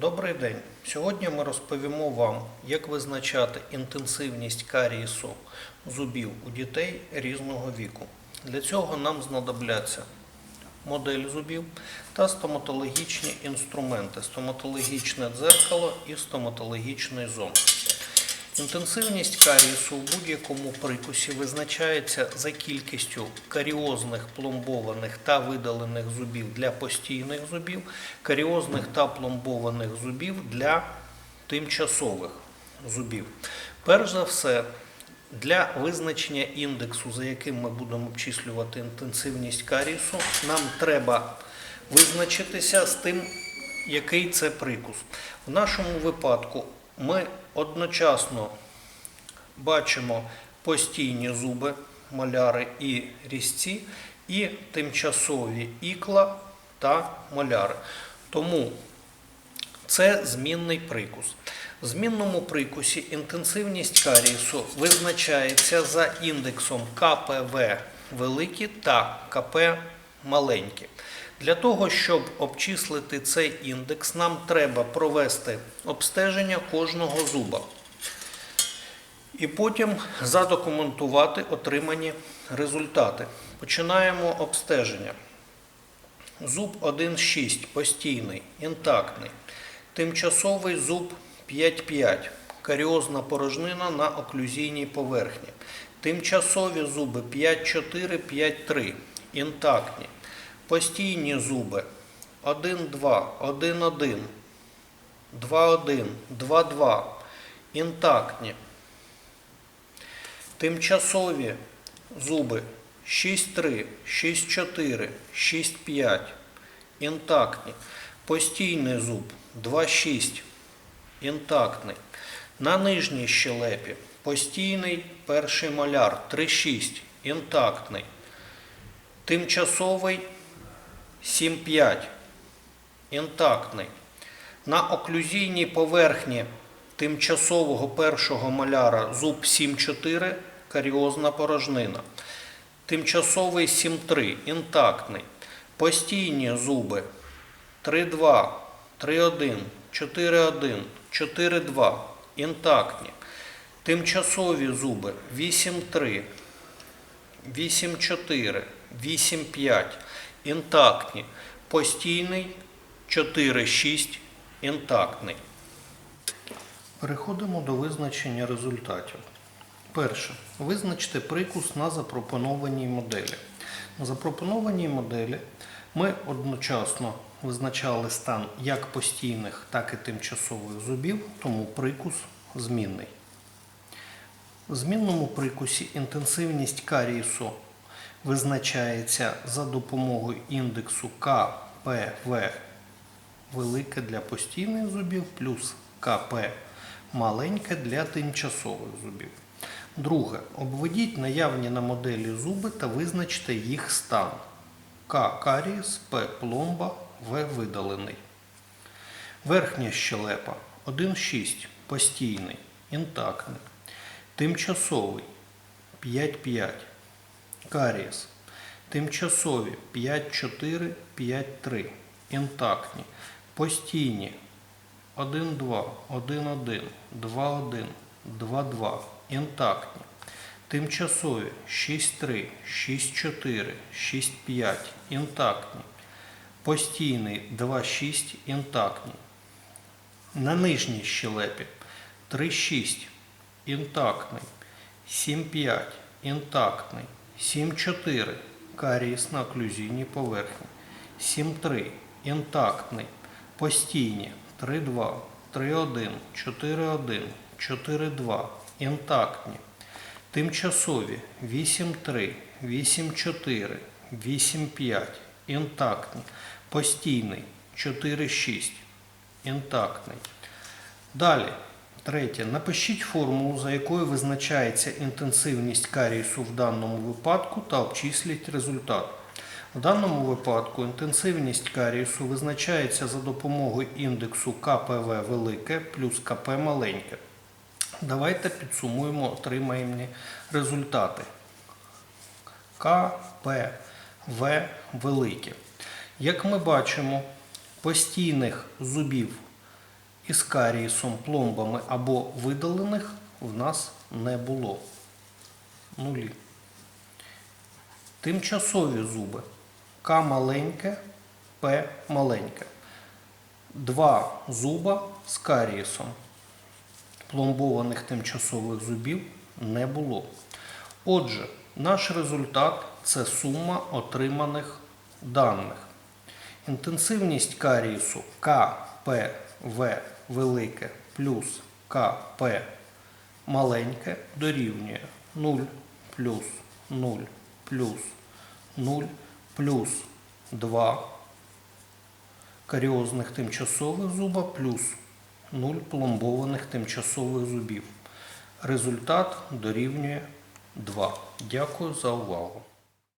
Добрий день. Сьогодні ми розповімо вам, як визначати інтенсивність карієсу зубів у дітей різного віку. Для цього нам знадобляться модель зубів та стоматологічні інструменти, стоматологічне дзеркало і стоматологічний зонд. Інтенсивність карієсу у будь-якому прикусі визначається за кількістю каріозних пломбованих та видалених зубів для постійних зубів, каріозних та пломбованих зубів для тимчасових зубів. Перш за все, для визначення індексу, за яким ми будемо обчислювати інтенсивність карієсу, нам треба визначитися з тим, який це прикус. В нашому випадку ми одночасно бачимо постійні зуби, маляри і різці, і тимчасові ікла та маляри. Тому це змінний прикус. В змінному прикусі інтенсивність карієсу визначається за індексом КПВ великі та КП маленькі. Для того, щоб обчислити цей індекс, нам треба провести обстеження кожного зуба і потім задокументувати отримані результати. Починаємо обстеження. Зуб 1,6 постійний, інтактний. Тимчасовий зуб 5,5. Каріозна порожнина на оклюзійній поверхні. Тимчасові зуби 5,4, 5,3. Інтактні. Постійні зуби 1,2, 1,1, 2,1, 2,2. Інтактні. Тимчасові зуби 6,3, 6,4, 6,5. Інтактні. Постійний зуб 2,6. Інтактний. На нижній щелепі постійний перший маляр 3,6. Інтактний. Тимчасовий 7,5. Інтактний. На оклюзійній поверхні тимчасового першого маляра зуб 7,4 каріозна порожнина. Тимчасовий 7,3 інтактний. Постійні зуби 3,2, 3,1, 4,1, 4,2 інтактні. Тимчасові зуби 8,3, 8,4, 8,5 інтактні. Постійний 4,6 інтактний. Переходимо до визначення результатів. Перше. Визначте прикус на запропонованій моделі. На запропонованій моделі ми одночасно визначали стан як постійних, так і тимчасових зубів, тому прикус змінний. В змінному прикусі інтенсивність карієсу визначається за допомогою індексу КПВ велике для постійних зубів плюс КП маленьке для тимчасових зубів. Друге. Обведіть наявні на моделі зуби та визначте їх стан. К карієс, П пломба, В видалений. Верхня щелепа 1,6 постійний, інтактний. Тимчасовий 5,5. Карієс. Тимчасові 5,4, 5,3. Інтактні. Постійні 1,2, 1,1, 2,1, 2,2. Інтактні. Тимчасові 6,3, 6,4, 6,5. Інтактні. Постійний 2,6 інтактні. На нижній щелепі 3,6 інтактний. 7,5 інтактний. 7,4 карієс на оклюзійній поверхні. 7,3 інтактний. Постійні. 3,2, 3,1, 4,1, 4,2 інтактні. Тимчасові. 8,3, 8,4, 8,5 інтактні. Постійний. 4,6 інтактний. Далі, третє. Напишіть формулу, за якою визначається інтенсивність карієсу в даному випадку та обчисліть результат. В даному випадку інтенсивність карієсу визначається за допомогою індексу КПВ велике плюс КП маленьке. Давайте підсумуємо отримані результати. КПВ велике. Як ми бачимо, постійних зубів із карієсом, пломбами або видалених в нас не було. Нулі. Тимчасові зуби. К маленьке, П маленьке. Два зуба з карієсом. Пломбованих тимчасових зубів не було. Отже, наш результат це сума отриманих даних. Інтенсивність карієсу КПВ велике плюс КП маленьке дорівнює 0 плюс 0 плюс 0 плюс 2 каріозних тимчасових зуба плюс 0 пломбованих тимчасових зубів. Результат дорівнює 2. Дякую за увагу.